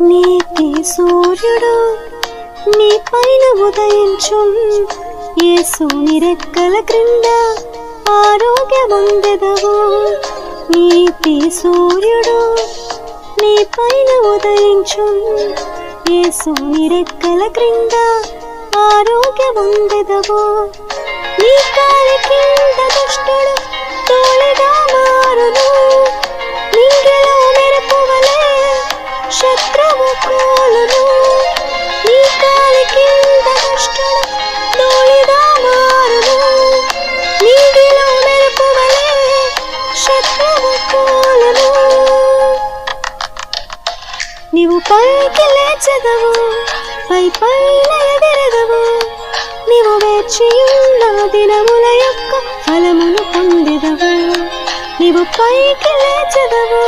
నీతి సూర్యుడు నీ పైన ఉదయించు యేసు నిరెక్కల క్రింద ఆరోగ్యమందెదవు నీతి సూర్యుడు నీ పైన ఉదయించు యేసు నిరెక్కల క్రింద ఆరోగ్యమందెదవు నీ కాలి కింద దుష్టుడు నీవు పైకి లేచదవు పై పైన ఎగరదవు నీవు వేచియున్న దినముల యొక్క ఫలమును పొందిదవు. నీవు పైకి లేచదవు